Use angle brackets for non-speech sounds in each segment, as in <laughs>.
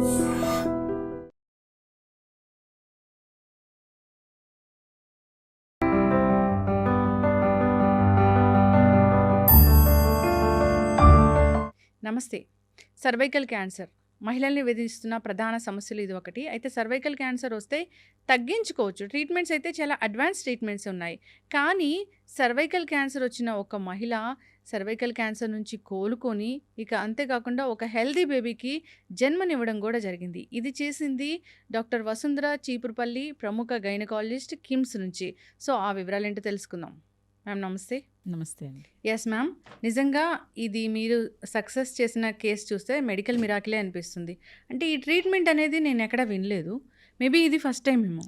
నమస్తే. Cervical cancer. మహిళల్ని వేధిస్తున్న ప్రధాన సమస్యలు ఇది ఒకటి. అయితే సర్వైకల్ క్యాన్సర్ వస్తే తగ్గించుకోవచ్చు. ట్రీట్మెంట్స్ అయితే చాలా అడ్వాన్స్ ట్రీట్మెంట్స్ ఉన్నాయి. కానీ సర్వైకల్ క్యాన్సర్ వచ్చిన ఒక మహిళ సర్వైకల్ క్యాన్సర్ నుంచి కోలుకొని ఇక అంతేకాకుండా ఒక హెల్దీ బేబీకి జన్మనివ్వడం కూడా జరిగింది. ఇది చేసింది డాక్టర్ వసుంధర చీపురుపల్లి ప్రముఖ గైనకాలజిస్ట్ కిమ్స్ నుంచి. సో ఆ వివరాలు ఏంటో తెలుసుకుందాం. మ్యామ్ నమస్తే. నమస్తే అండి. ఎస్ మ్యామ్ నిజంగా ఇది మీరు సక్సెస్ చేసిన కేసు చూస్తే మెడికల్ మిరాకిలే అనిపిస్తుంది. అంటే ఈ ట్రీట్మెంట్ అనేది నేను ఎక్కడ వినలేదు. మేబీ ఇది ఫస్ట్ టైం ఏమో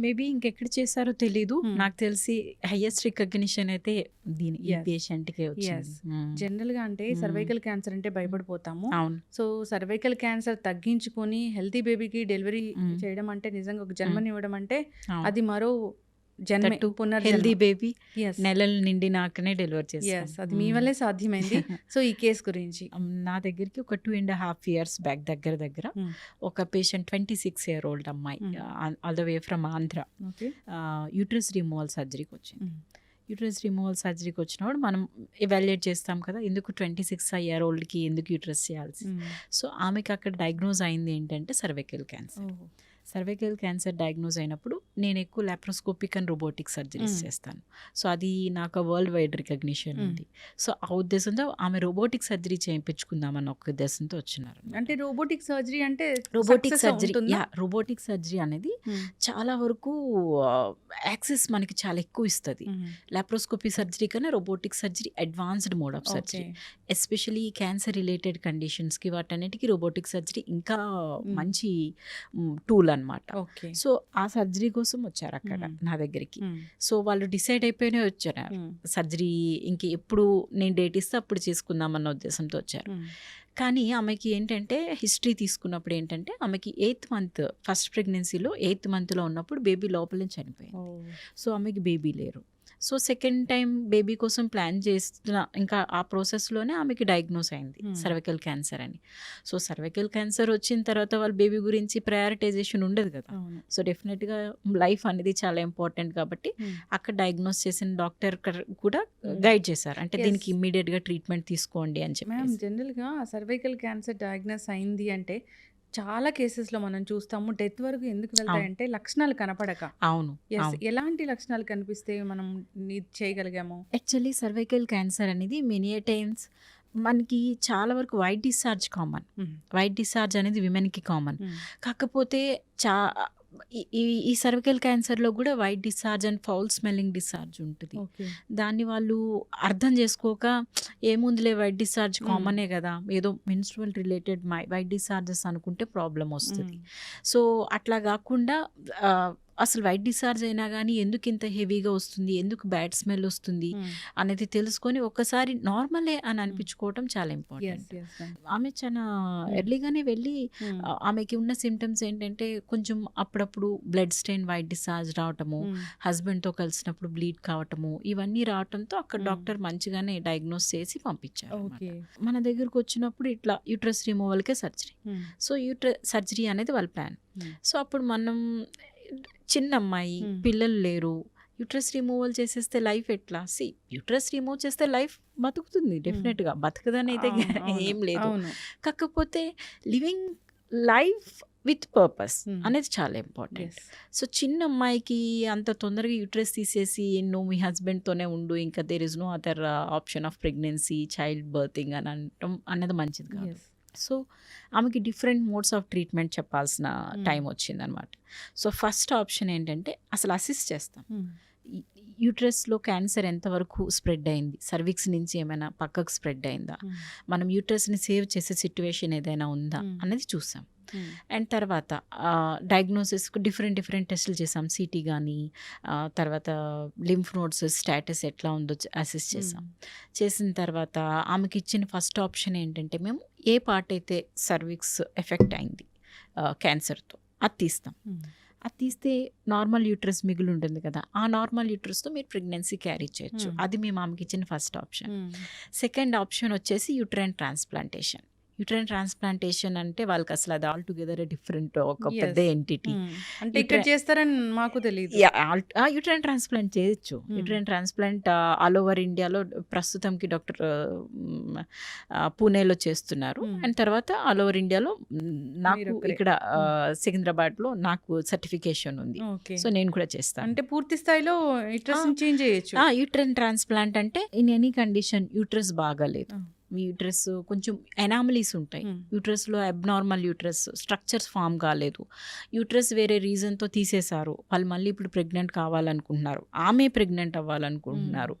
మేబీ ఇంకెక్కడ చేశారో తెలీదు Hmm. నాకు తెలిసి హైయెస్ట్ రికగ్నిషన్ అయితే దీని ఈ Yes. పేషెంట్కి వచ్చింది Yes. Hmm. జనరల్గా అంటే Hmm. సర్వైకల్ క్యాన్సర్ అంటే భయపడిపోతాము అవును సో సర్వైకల్ క్యాన్సర్ తగ్గించుకొని హెల్తీ బేబీకి డెలివరీ Hmm. చేయడం అంటే నిజంగా ఒక జన్మనివ్వడం అంటే. అది మరో జన్మే హెల్దీ బేబీ నెలలు నిండి నాకనే డెలివర్ చేస్తాను అది మీ వల్లే సాధ్యమైంది. <laughs> సో ఈ కేసు గురించి. నా దగ్గరికి ఒక two and half years back దగ్గర దగ్గర Hmm. ఒక patient twenty six year old అమ్మాయి Hmm. All the way from Andhra okay uterus removal సర్జరీకి వచ్చింది. Hmm. యూట్రస్ రిమూవల్ సర్జరీకి వచ్చినప్పుడు మనం ఎవాల్యుయేట్ చేస్తాం కదా ఎందుకు ట్వంటీ సిక్స్ ఇయర్ ఓల్డ్కి ఎందుకు యూట్రస్ చేయాల్సి సో ఆమెకి అక్కడ డయాగ్నోజ్ అయింది ఏంటంటే cervical cancer cervical cancer diagnose అయినప్పుడు నేను ఎక్కువ laparoscopic and robotic surgeries Mm. చేస్తాను సో అది నాకు వరల్డ్ వైడ్ రికగ్నిషన్ Mm. ఉంది సో ఆ ఉద్దేశంతో ఆమె రోబోటిక్ సర్జరీ చేయించుకుందామని ఒక ఉద్దేశంతో వచ్చినారు అంటే రోబోటిక్ సర్జరీ అంటే robotic surgery? Yeah robotic surgery అనేది Hmm. చాలా వరకు యాక్సెస్ మనకి చాలా ఎక్కువ ఇస్తుంది Hmm. లాప్రోస్కోపీ సర్జరీ కన్నా robotic surgery advanced mode of surgery especially cancer related కండిషన్స్కి వాటన్నిటికీ రోబోటిక్ సర్జరీ ఇంకా మంచి టూల్ అన్నమాట ఓకే సో ఆ సర్జరీ కోసం వచ్చారు అక్కడ. నా దగ్గరికి. సో వాళ్ళు డిసైడ్ అయిపోయినే వచ్చారు. సర్జరీ ఇంక ఎప్పుడు నేను డేట్ ఇస్తే అప్పుడు చేసుకుందామన్న ఉద్దేశంతో వచ్చారు. కానీ ఆమెకి ఏంటంటే హిస్టరీ తీసుకున్నప్పుడు ఏంటంటే ఆమెకి ఎయిత్ మంత్ ఫస్ట్ ప్రెగ్నెన్సీలో ఎయిత్ మంత్లో ఉన్నప్పుడు బేబీ లోపలే చనిపోయింది Oh. సో ఆమెకి బేబీ లేరు సో సెకండ్ టైం బేబీ కోసం ప్లాన్ చేస్తున్న ఇంకా ఆ ప్రాసెస్లోనే ఆమెకి డయాగ్నోస్ అయింది. సర్వైకల్ క్యాన్సర్ అని సో సర్వైకల్ క్యాన్సర్ వచ్చిన తర్వాత వాళ్ళ బేబీ గురించి ప్రయారిటైజేషన్ ఉండదు కదా సో డెఫినెట్గా లైఫ్ అనేది చాలా ఇంపార్టెంట్ కాబట్టి. అక్కడ డయాగ్నోస్ చేసిన డాక్టర్ కూడా. గైడ్ చేశారు అంటే. దీనికి ఇమ్మీడియట్గా ట్రీట్మెంట్ తీసుకోండి అని చెప్పి జనరల్గా సర్వైకల్ క్యాన్సర్ డయాగ్నోస్ అయింది అంటే చాలా కేసెస్లో మనం చూస్తాము. డెత్ వరకు ఎందుకు వెళ్తాయంటే లక్షణాలు కనపడక. అవును. ఎలాంటి లక్షణాలు కనిపిస్తే మనం చేయగలిగాము? యాక్చువల్లీ సర్వైకల్ క్యాన్సర్ అనేది మెనీ టైమ్స్ మనకి చాలా వరకు white discharge common. White discharge అనేది విమెన్కి కామన్. కాకపోతే చా ఈ- ఈ సర్వికల్ క్యాన్సర్లో కూడా white discharge and foul smelling discharge ఉంటుంది దాన్ని వాళ్ళు అర్థం చేసుకోక ఏముందిలే వైట్ డిశ్చార్జ్. కామనే కదా ఏదో మెన్స్ట్రువల్ రిలేటెడ్ వైట్ డిశ్చార్జెస్ అనుకుంటే ప్రాబ్లం వస్తుంది. సో అట్లా కాకుండా అసలు వైట్ డిశ్చార్జ్ అయినా కానీ ఎందుకు ఇంత హెవీగా వస్తుంది ఎందుకు బ్యాడ్ స్మెల్ వస్తుంది. అనేది తెలుసుకొని ఒక్కసారి నార్మలే అని అనిపించుకోవటం చాలా ఇంపార్టెంట్. ఆమె చాలా ఎర్లీగానే వెళ్ళి ఆమెకి ఉన్న సిమ్టమ్స్ ఏంటంటే కొంచెం అప్పుడప్పుడు బ్లడ్ స్టెయిన్ వైట్ డిశ్చార్జ్ రావటము. హస్బెండ్తో కలిసినప్పుడు బ్లీడ్ కావటము ఇవన్నీ రావటంతో అక్కడ. డాక్టర్ మంచిగానే డయాగ్నోస్ చేసి పంపించారు మన దగ్గరకు వచ్చినప్పుడు ఇట్లా యూట్రస్ రిమూవల్కే సర్జరీ. సో యూట్ర సర్జరీ అనేది వాళ్ళ ప్లాన్. సో అప్పుడు మనం చిన్న అమ్మాయి. పిల్లలు లేరు. యూట్రస్ రిమూవల్ చేసేస్తే లైఫ్ ఎట్లా? సి యూట్రస్ రిమూవ్ చేస్తే లైఫ్ బతుకుతుంది డెఫినెట్గా. బతకదని అయితే ఏం లేదు. కాకపోతే లివింగ్ లైఫ్ విత్ పర్పస్. అనేది చాలా ఇంపార్టెంట్. సో చిన్న అమ్మాయికి అంత తొందరగా యూట్రస్ తీసేసి నువ్వు మీ హస్బెండ్తోనే ఉండు ఇంకా there is no other option of pregnancy child birthing అని అనటం అనేది మంచిది కాదు. సో ఆమెకి డిఫరెంట్ మోడ్స్ ఆఫ్ ట్రీట్మెంట్ చెప్పాల్సిన Hmm. టైం వచ్చిందనమాట సో ఫస్ట్ ఆప్షన్ ఏంటంటే అసలు అసిస్ట్ చేస్తాం Hmm. యూట్రస్లో క్యాన్సర్ ఎంతవరకు స్ప్రెడ్ అయింది సర్విక్స్ నుంచి ఏమైనా పక్కకు స్ప్రెడ్ అయిందా. మనం యూట్రస్ని సేవ్ చేసే సిచ్యువేషన్ ఏదైనా ఉందా. అనేది చూసాం. అండ్ తర్వాత డయాగ్నోసిస్కు డిఫరెంట్ డిఫరెంట్ టెస్టులు చేసాం సిటీ కానీ తర్వాత లింఫ్ నోట్స్ స్టాటస్ ఎట్లా ఉందో అసెస్ చేసాం చేసిన తర్వాత ఆమెకి ఇచ్చిన ఫస్ట్ ఆప్షన్ ఏంటంటే మేము ఏ పార్ట్ అయితే సర్విక్స్ ఎఫెక్ట్ అయింది క్యాన్సర్తో అది తీస్తాం. అది తీస్తే నార్మల్ యూట్రస్ మిగిలి ఉంటుంది కదా ఆ నార్మల్ యూట్రస్తో మీరు ప్రెగ్నెన్సీ క్యారీ చేయొచ్చు. అది మేము ఆమెకి ఇచ్చిన ఫస్ట్ ఆప్షన్. సెకండ్ ఆప్షన్ వచ్చేసి యూట్రైన్ ట్రాన్స్ప్లాంటేషన్ యూట్రైన్ ట్రాన్స్ప్లాంటేషన్ అంటే వాళ్ళకి అసలు అది ఆల్ టుగెదర్ డిఫరెంట్ ఒక. పెద్ద ఎంటిటీ. అంటే ఇక్కడ చేస్తారని మాకు తెలియదు యూట్రైన్ ట్రాన్స్ప్లాంట్ చేయొచ్చు. యూట్రైన్ ట్రాన్స్ప్లాంట్ ఆల్ ఓవర్ ఇండియాలో ప్రస్తుతంకి డాక్టర్ పూణేలో చేస్తున్నారు. అండ్ తర్వాత ఆల్ ఓవర్ ఇండియాలో నాకు. ఇక్కడ సికింద్రాబాద్లో నాకు సర్టిఫికేషన్ ఉంది సో నేను కూడా చేస్తాను అంటే పూర్తి స్థాయిలో ఇంట్రెస్ట్ ఆ. చేంజ్ చేయొచ్చు యూట్రైన్ ట్రాన్స్ప్లాంట్ అంటే ఇన్ ఎనీ కండిషన్ యూట్రస్ బాగాలేదు యూట్రస్ కొంచెం ఎనామలీస్ ఉంటాయి. యూట్రస్లో అబ్నార్మల్ యూట్రస్ స్ట్రక్చర్స్ ఫామ్ కాలేదు. యూట్రస్ వేరే రీజన్తో తీసేశారు. వాళ్ళు మళ్ళీ ఇప్పుడు ప్రెగ్నెంట్ కావాలనుకుంటున్నారు. ఆమె ప్రెగ్నెంట్ అవ్వాలనుకుంటున్నారు.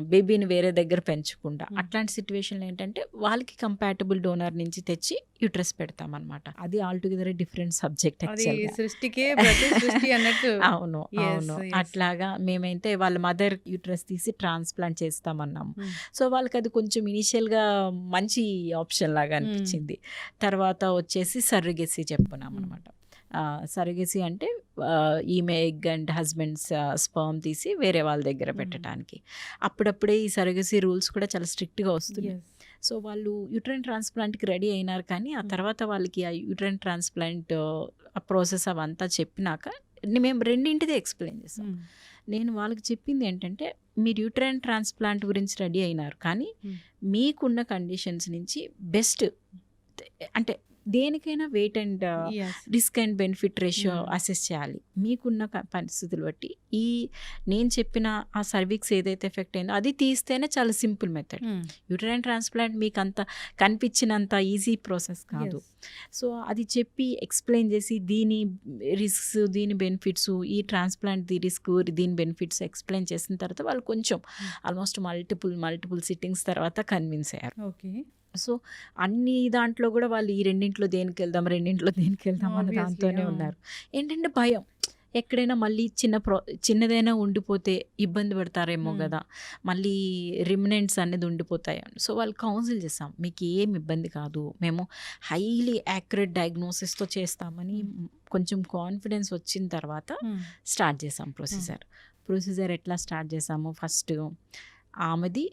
బేబీని వేరే దగ్గర పెంచకుండా. అట్లాంటి సిచ్యువేషన్లో ఏంటంటే వాళ్ళకి కంపాటబుల్ డోనర్ నుంచి తెచ్చి యూట్రస్ పెడతామన్నమాట. అది ఆల్ టుగెదర్ డిఫరెంట్ సబ్జెక్ట్ అవును అవును. అట్లాగా మేమైతే వాళ్ళ మదర్ యూట్రస్ తీసి ట్రాన్స్ప్లాంట్ చేస్తామన్నాము. సో వాళ్ళకి అది కొంచెం ఇనిషియల్గా మంచి ఆప్షన్ లాగా అనిపించింది తర్వాత వచ్చేసి సర్రిగెసి చెప్పుకున్నాం అనమాట సర్రిగెసి అంటే ఈమె ఎగ్ అండ్ హస్బెండ్స్ స్పర్మ్ తీసి వేరే వాళ్ళ దగ్గర. పెట్టడానికి అప్పుడప్పుడే ఈ సర్గసీ రూల్స్ కూడా చాలా స్ట్రిక్ట్గా వస్తున్నాయి. సో వాళ్ళు యూట్రైన్ ట్రాన్స్ప్లాంట్కి రెడీ అయినారు కానీ ఆ. తర్వాత వాళ్ళకి ఆ యూట్రైన్ ట్రాన్స్ప్లాంట్ ఆ ప్రాసెస్ అవంతా చెప్పినాక మేము రెండింటిదే ఎక్స్ప్లెయిన్ చేస్తాం. నేను వాళ్ళకి చెప్పింది ఏంటంటే మీరు యూట్రైన్ ట్రాన్స్ప్లాంట్ గురించి రెడీ అయినారు కానీ. మీకున్న కండిషన్స్ నుంచి బెస్ట్ అంటే దేనికైనా weight and. Risk and benefit ratio. Assess చేయాలి మీకున్న పరిస్థితులు బట్టి ఈ నేను చెప్పిన ఆ సర్వీక్స్ ఏదైతే ఎఫెక్ట్ అయిందో అది తీస్తేనే చాలా సింపుల్ మెథడ్. యూట్రైన్ ట్రాన్స్ప్లాంట్ మీకు అంత కనిపించినంత ఈజీ ప్రాసెస్ కాదు. సో అది చెప్పి ఎక్స్ప్లెయిన్ చేసి దీని రిస్క్స్ దీని బెనిఫిట్స్ ఈ ట్రాన్స్ప్లాంట్ ది రిస్క్ దీని బెనిఫిట్స్ ఎక్స్ప్లెయిన్ చేసిన తర్వాత వాళ్ళు కొంచెం ఆల్మోస్ట్ మల్టిపుల్ మల్టిపుల్ సిట్టింగ్స్ తర్వాత కన్విన్స్ అయ్యారు. ఓకే. సో అన్ని దాంట్లో కూడా వాళ్ళు ఈ రెండింట్లో దేనికి వెళ్దాం రెండింట్లో దేనికి వెళ్దాం అన్న దాంతోనే. ఉన్నారు. ఏంటంటే భయం. ఎక్కడైనా మళ్ళీ చిన్న ప్రో చిన్నదైనా ఉండిపోతే ఇబ్బంది పడతారేమో. కదా మళ్ళీ రిమినెంట్స్ అనేది ఉండిపోతాయి సో వాళ్ళు కౌన్సిల్ చేస్తాం. మీకు ఏం ఇబ్బంది కాదు. మేము హైలీ యాక్యురేట్ డయాగ్నోసిస్తో చేస్తామని కొంచెం కాన్ఫిడెన్స్ వచ్చిన తర్వాత. స్టార్ట్ చేసాం ప్రొసీజర్. ప్రొసీజర్ ఎట్లా స్టార్ట్ చేసాము ఫస్ట్ ఆమెది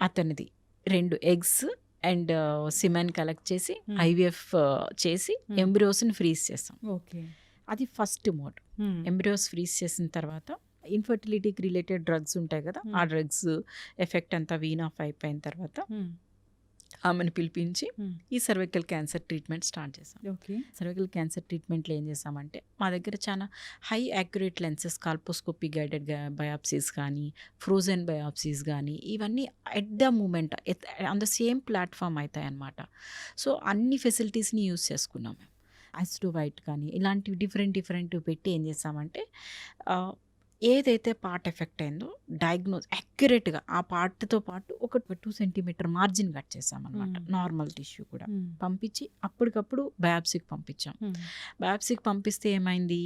అతనిది. రెండు ఎగ్స్ అండ్ సిమెన్ కలెక్ట్ చేసి. ఐవిఎఫ్ చేసి. ఎంబ్రియోస్ని ఫ్రీజ్ చేస్తాం. ఓకే. అది ఫస్ట్ మోడ్. ఎంబ్రియోస్ ఫ్రీజ్ చేసిన తర్వాత ఇన్ఫర్టిలిటీకి రిలేటెడ్ డ్రగ్స్ ఉంటాయి కదా ఆ Hmm. డ్రగ్స్ ఎఫెక్ట్ అంతా వీన్ ఆఫ్ అయిపోయిన తర్వాత మ్మ్. ఆమెను పిలిపించి. ఈ సర్వైకల్ క్యాన్సర్ ట్రీట్మెంట్ స్టార్ట్ చేసాం ఓకే సర్వికల్ క్యాన్సర్ ట్రీట్మెంట్లో ఏం చేసామంటే మా దగ్గర చాలా high accurate lenses colposcopy guided biopsies కానీ ఫ్రోజన్ బయాప్సీస్ కానీ ఇవన్నీ at the moment on the same platform అవుతాయి అన్నమాట సో అన్ని ఫెసిలిటీస్ని యూస్ చేసుకున్నాం మేము ఐస్టో వైట్ కానీ ఇలాంటివి డిఫరెంట్ డిఫరెంట్ పెట్టి ఏం చేసామంటే ఆ, ఏదైతే పార్ట్ ఎఫెక్ట్ అయిందో డయాగ్నోస్ యాక్యురేట్గా ఆ పార్ట్తో పాటు ఒక టూ సెంటీమీటర్ మార్జిన్ కట్ చేసామన్నమాట. నార్మల్ టిష్యూ కూడా. పంపించి అప్పటికప్పుడు బయాప్సీకి పంపించాం. బయాప్సీకి పంపిస్తే ఏమైంది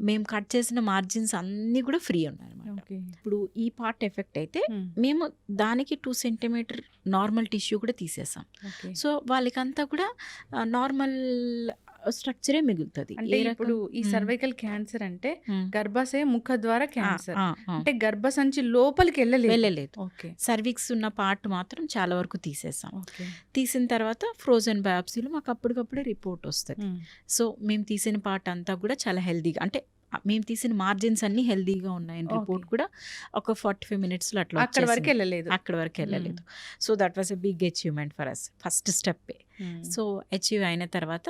మేము కట్ చేసిన మార్జిన్స్ అన్నీ కూడా ఫ్రీ ఉన్నాయన్నమాట ఓకే ఇప్పుడు ఈ పార్ట్ ఎఫెక్ట్ అయితే మ్మ్. దానికి టూ సెంటీమీటర్ నార్మల్ టిష్యూ కూడా తీసేసాం సో వాళ్ళకంతా కూడా నార్మల్ స్ట్రక్చరే మిగులుతుంది అంటే ఇప్పుడు ఈ. సర్వైకల్ క్యాన్సర్ అంటే. గర్భాశయ ముఖ ద్వారా క్యాన్సర్. అంటే గర్భసంచి లోపలికి వెళ్ళలేదు వెళ్ళలేదు సర్విక్స్ ఉన్న పార్ట్ మాత్రం చాలా వరకు తీసేసాం తీసిన తర్వాత ఫ్రోజన్ బయాప్సీలో మాకు అప్పటికప్పుడే రిపోర్ట్ వస్తుంది. సో మేము తీసిన పార్ట్ అంతా కూడా చాలా హెల్దీగా అంటే మేము తీసిన మార్జిన్స్ అన్ని హెల్దీగా ఉన్నాయని రిపోర్ట్. కూడా ఒక ఫార్టీ ఫైవ్ మినిట్స్లో అట్లా అక్కడ వరకు. వెళ్ళలేదు అక్కడ వరకు వెళ్ళలేదు so that was a big achievement for us first step. So achieve అయిన తర్వాత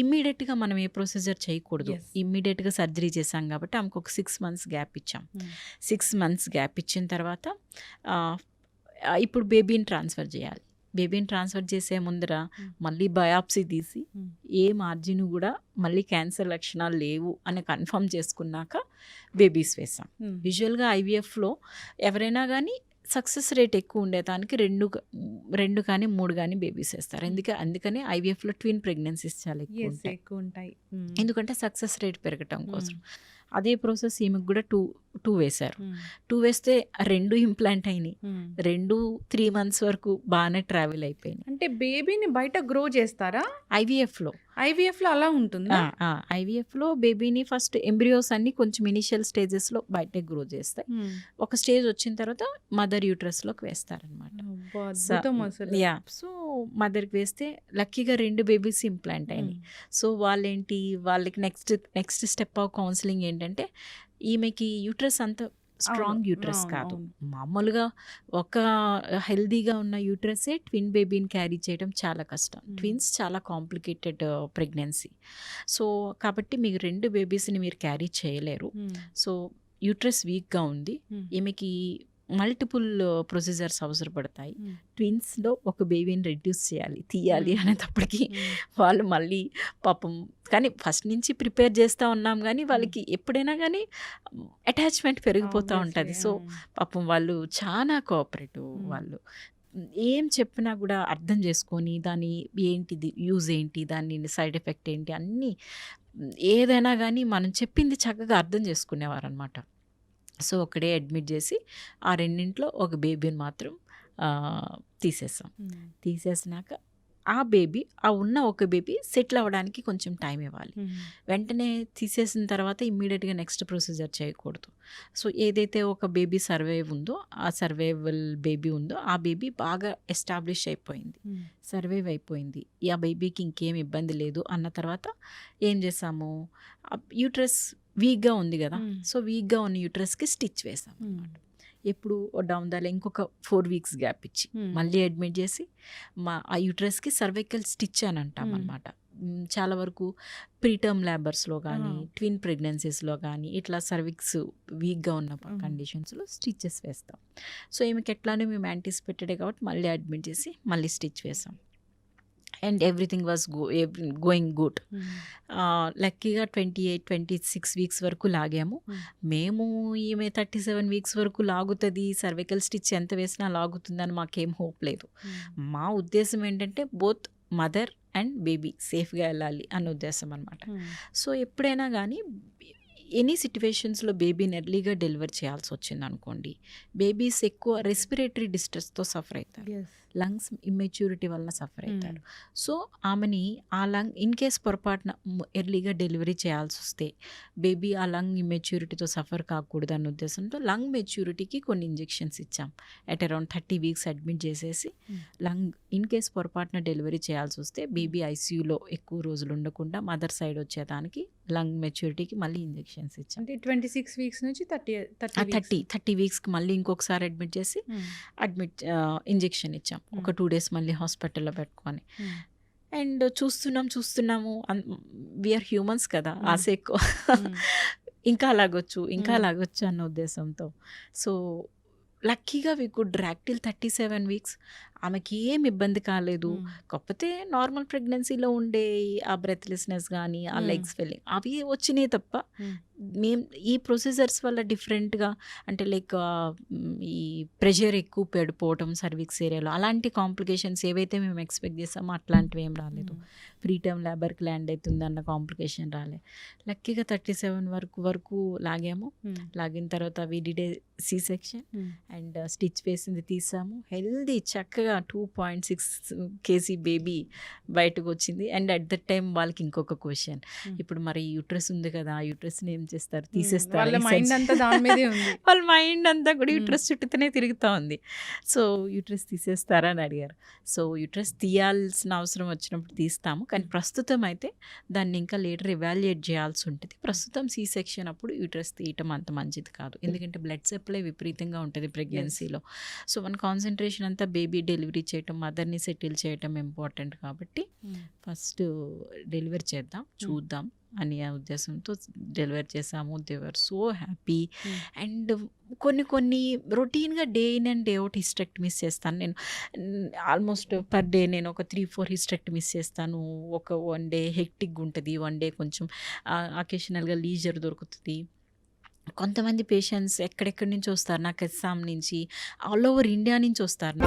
ఇమ్మీడియట్గా మనం ఏ ప్రొసీజర్ చేయకూడదు. ఇమ్మీడియట్గా సర్జరీ చేసాం కాబట్టి ఆమెకు ఒక సిక్స్ మంత్స్ గ్యాప్ ఇచ్చాం. సిక్స్ మంత్స్ గ్యాప్ ఇచ్చిన తర్వాత ఇప్పుడు బేబీని ట్రాన్స్ఫర్ చేయాలి బేబీని ట్రాన్స్ఫర్ చేసే ముందర. మళ్ళీ బయాప్సీ తీసి. ఏ మార్జిన్ కూడా మళ్ళీ క్యాన్సర్ లక్షణాలు లేవు అని కన్ఫర్మ్ చేసుకున్నాక బేబీస్ వేసాం. యూజువల్గా ఐవీఎఫ్లో ఎవరైనా కానీ సక్సెస్ రేట్ ఎక్కువ ఉండేదానికి రెండు రెండు కానీ మూడు కానీ బేబీస్ వేస్తారు. ఎందుకే అందుకని ఐవీఎఫ్లో ట్విన్ ప్రెగ్నెన్సీస్ చాలా ఎక్కువ ఎక్కువ ఉంటాయి. ఎందుకంటే సక్సెస్ రేట్ పెరగటం కోసం. అదే ప్రాసెస్ ఈమెకు కూడా టూ టూ వేశారు. టూ వేస్తే రెండు ఇంప్లాంట్ అయినాయి. రెండు త్రీ మంత్స్ వరకు బాగానే ట్రావెల్ అయిపోయినాయి. అంటే బేబీని బయట గ్రో చేస్తారా? ఐవీఎఫ్లో. ఐవీఎఫ్లో అలా ఉంటుందా? ఐవీఎఫ్లో బేబీని ఫస్ట్ ఎంబ్రియోస్ అన్ని కొంచెం ఇనిషియల్ స్టేజెస్లో బయటకు గ్రో చేస్తాయి. ఒక స్టేజ్ వచ్చిన తర్వాత మదర్ యూట్రస్లోకి వేస్తారనమాట! స మదర్‌కి వేస్తే లక్కీగా 2 బేబీస్ ఇంప్లాంట్ అయినాయి. సో, వాళ్ళేంటి వాళ్ళకి next next step of counselling ఏంటంటే, ఈమెకి యూట్రస్ అంత. Strong uterus. కాదు. మామూలుగా ఒక హెల్తీగా ఉన్న యూట్రసే ట్విన్ బేబీని క్యారీ చేయడం చాలా కష్టం. ట్విన్స్ చాలా కాంప్లికేటెడ్ ప్రెగ్నెన్సీ. సో, కాబట్టి మీకు 2 బేబీస్‌ని మీరు క్యారీ చేయలేరు. సో, యూట్రస్ వీక్‌గా ఉంది. ఈమెకి మల్టిపుల్ ప్రొసీజర్స్ అవసరపడతాయి. ట్విన్స్‌లో ఒక బేబీని రెడ్యూస్ చేయాలి. తీయాలి. అనేటప్పటికి. వాళ్ళు మళ్ళీ పాపం కానీ ఫస్ట్ నుంచి ప్రిపేర్ చేస్తా ఉన్నాం హ్మ్. వాళ్ళకి ఎప్పుడైనా గానీ అటాచ్‌మెంట్ పెరిగిపోతా. ఉంటది. సో! పాపం వాళ్ళు చానా కోఆపరేటివ్. వాళ్ళు. ఏం చెప్పినా గూడా అర్థం చేసుకొని, దాని ఏంటిది యూజ్ ఏంటి, దాని సైడ్ ఎఫెక్ట్ ఏంటి అన్నీ ఏదైనా గానీ మనం చెప్పింది చక్కగా అర్థం చేసుకునేవారనమాట. సో, ఒకడే అడ్మిట్ చేసి, ఆ రెండింట్లో ఒక బేబీని మాత్రం తీసేసాం. తీసేసినాక ఆ బేబీ ఆ ఉన్న ఒక బేబీ సెటిల్ అవ్వడానికి కొంచెం టైం ఇవ్వాలి. వెంటనే తీసేసిన తర్వాత ఇమ్మీడియేట్‌గా నెక్స్ట్ ప్రొసీజర్ చేయకూడదు. సో, ఏదైతే ఒక బేబీ సర్వైవ్ ఉందో, ఆ సర్వైవల్ బేబీ ఉందో, ఆ బేబీ బాగా ఎస్టాబ్లిష్ అయిపోయింది. సర్వైవ్ అయిపోయింది. ఆ బేబీకి ఇంకేం ఇబ్బంది లేదు అన్న తర్వాత ఏం చేసాము, యూట్రస్ వీక్‌గా ఉంది! హ్మ్. సో, వీక్‌గా ఉన్న యూట్రస్‌కి స్టిచ్ వేసాం. అనమాట. ఎప్పుడు డౌన్ ద లైన్ ఇంకొక 4 వీక్స్ గ్యాప్ ఇచ్చి. మళ్ళీ అడ్మిట్ చేసి, మా ఆ యూట్రస్‌కి సర్వైకల్ స్టిచ్ అని అంటాం. అనమాట. చాలా వరకు ప్రీటర్మ్ లేబర్స్‌లో గానీ, ఆ! ట్విన్ ప్రెగ్నెన్సీస్‌లో గానీ, ఇట్లా సర్విక్స్ వీక్‌గా ఉన్న. కండిషన్స్‌లో స్టిచెస్ వేస్తాం. సో, ఈమెకి ఎట్లానో మేము యాంటిసిపేటెడే కాబట్టి మళ్ళీ అడ్మిట్ చేసి, మళ్ళీ స్టిచ్ వేసాం. And everything was go going good. Hmm. Ah, లక్కీగా 28, 26 వీక్స్ వరకు లాగాము. హ్మ్. మేము ఈమె 37 వీక్స్ వరకు లాగుతది, సర్వికల్ స్టిచ్ ఎంత వేసినా లాగుతుందని మాకేం హోప్ లేదు. హ్మ్. మా ఉద్దేశ్యం ఏంటంటే, బోత్ మదర్ అండ్ బేబీ సేఫ్‌గా ఎళ్ళాలి అన్న ఉద్దేశం అనమాట. హ్మ్. సో, ఎప్పుడైనా గానీ ఎనీ సిట్యుయేషన్స్‌లో బేబీని ఎర్లీగా డెలివర్ చేయాల్సొచ్చిందనుకోండి, బేబీస్ ఎక్కువ రెస్పిరేటరీ డిస్ట్రెస్‌తో సఫర్ అయితారు. లంగ్స్ ఇమ్మెచ్యూరిటీ వలన సఫర్ హ్మ్. అయితారు. సో, ఆమెని ఆ లంగ్ ఇన్ కేస్ పొరపాటున ఎర్లీగా డెలివరీ చేయాల్సొస్తే, బేబీ ఆ లంగ్ ఇమ్మెచ్యూరిటీతో సఫర్ కాకూడదన్న ఉద్దేశంతో లంగ్ మెచ్యూరిటీకి కొన్ని ఇంజెక్షన్స్ ఇచ్చాం. ఎట్ అరౌండ్ 30 వీక్స్ అడ్మిట్ చేసేసి, హ్మ్. లంగ్ ఇన్ కేస్ పొరపాటున డెలివరీ చేయాల్సొస్తే, హ్మ్. బేబీ ఐసీయూలో ఎక్కువ రోజులు ఉండకుండా మదర్ సైడ్ వచ్చేదానికి లంగ్ మెచ్యూరిటీకి మళ్ళీ ఇంజెక్షన్స్ ఇచ్చాం. అంటే 26 వీక్స్ నుంచి 30 30 ఆ! వీక్స్. 30, 30 వీక్స్‌కి మళ్ళీ ఇంకొకసారి అడ్మిట్ చేసి, హ్మ్. అడ్మిట్ ఇంజెక్షన్ ఇచ్చాం. ఒక హ్మ్. 2 డేస్ మళ్ళీ హాస్పిటల్‌లో పెట్టుకొని. హ్మ్. అండ్ చూస్తున్నాం, చూస్తున్నాము అన్ వి ఆర్ హ్యూమన్స్ కదా! హ్మ్. ఆశ ఎక్కువ. ఇంకా లాగొచ్చు, ఇంకా. లాగొచ్చు అన్న ఉద్దేశంతో. సో, లక్కీగా we could drag till 37 weeks. ఆమెకి ఏం ఇబ్బంది కాలేదు. కాకపోతే నార్మల్ ప్రెగ్నెన్సీలో ఉండే ఆ బ్రెత్‌లెస్‌నెస్ గానీ, ఆ. లెగ్స్ స్వెల్లింగ్ అవి వచ్చినియి తప్ప, హ్మ్. మేం ఈ ప్రొసీజర్స్ వల్ల డిఫరెంట్‌గా అంటే లైక్ ఈ ప్రెషర్ ఎక్కువ పడిపోవటం సర్విక్స్ ఏరియాలో అలాంటి కాంప్లికేషన్స్ ఏవైతే మేము ఎక్స్‌పెక్ట్ చేసామో అట్లాంటివి ఏం రాలేదు. హ్మ్. ప్రీటర్మ్ లేబర్‌కి ల్యాండ్ అయితుందన్న కాంప్లికేషన్ రాలే. లక్కీగా 37 వరకు వరకు లాగాము. లాగిన తర్వాత we did a C section. And stitch వేసింది తీసాము. హెల్తీ చక్కగా 2.6 కేజీ బేబీ బయటకొచ్చింది. అండ్ అట్ దట్ టైమ్ వాళ్ళకి ఇంకొక క్వెషన్. హ్మ్. ఇప్పుడు మరి యూట్రస్ ఉంది కదా! ఆ యూట్రస్‌ని ఏం చేస్తారు? హ్మ్. తీసేస్తారా? వాళ్ళ మైండ్ <laughs> అంతా కూడా. యూట్రస్ చుట్టూతోనే తిరుగుతా ఉంది. సో, యూట్రస్ తీసేస్తారా అని అడిగారు. సో, యూట్రస్ తీయాల్సిన అవసరం వచ్చినప్పుడు తీస్తాము. కానీ. ప్రస్తుతం అయితే దాన్ని ఇంకా లేటర్ ఎవాల్యుయేట్ చేయాల్సి ఉంటది. ప్రస్తుతం సి సెక్షన్ అప్పుడు యూట్రస్ తీయటం అంత మంచిది కాదు. ఎందుకంటే బ్లడ్ సప్లై విపరీతంగా ఉంటది. ప్రెగ్నెన్సీలో. సో, మన కాన్సంట్రేషన్ అంతా బేబీ డెలివరీ చేయటం, మదర్‌ని సెటిల్ చేయటం ఇంపార్టెంట్ కాబట్టి, హ్మ్. ఫస్ట్ డెలివరీ చేద్దాం, హ్మ్. చూద్దాం అనే ఉద్దేశంతో డెలివరీ చేసాము. They were so happy. And కొన్ని కొన్ని రొటీన్‌గా day in and day out hysterectomies చేస్తాను నేను. ఆల్మోస్ట్ పర్ డే నేను ఒక 3, 4 హిస్టెక్టమీస్ చేస్తాను. ఒక వన్ డే హెక్టిక్‌గా ఉంటది. వన్ డే కొంచెం అకేషనల్‌గా లీజర్ దొరుకుతది. కొంతమంది పేషెంట్స్ ఎక్కడెక్కడి నుంచి వస్తారు. నాకు అస్సాం నుంచి, ఆల్ ఓవర్ ఇండియా నుంచి వస్తారు.